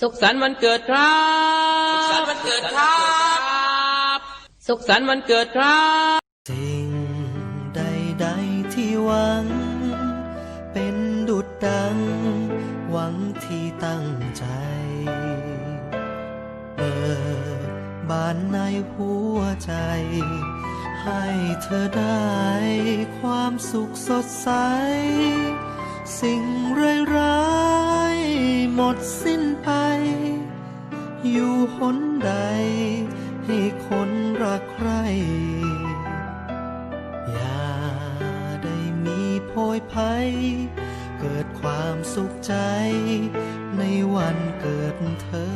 สุขสันต์วันเกิดครับ สุขสันต์วันเกิดครับ สุขสันต์วันเกิดครับ สิ่งใดๆที่หวัง เป็นดุดดัง หวังที่ตั้งใจ เปิดบานในหัวใจ ให้เธอได้ความสุขสดใส อยู่หนใด ให้คนรักใคร อย่าได้มีโพยภัย เกิดความสุขใจ ในวันเกิดเธอ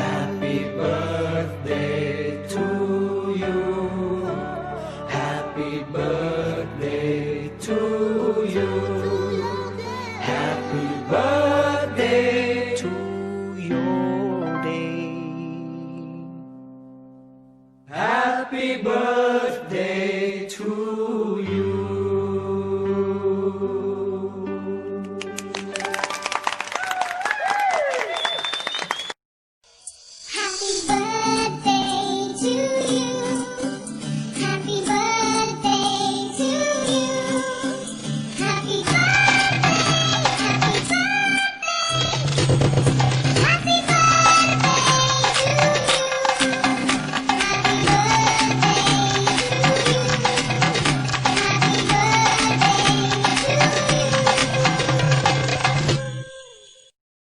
Happy birthday to you Happy birthday to you happy birthday.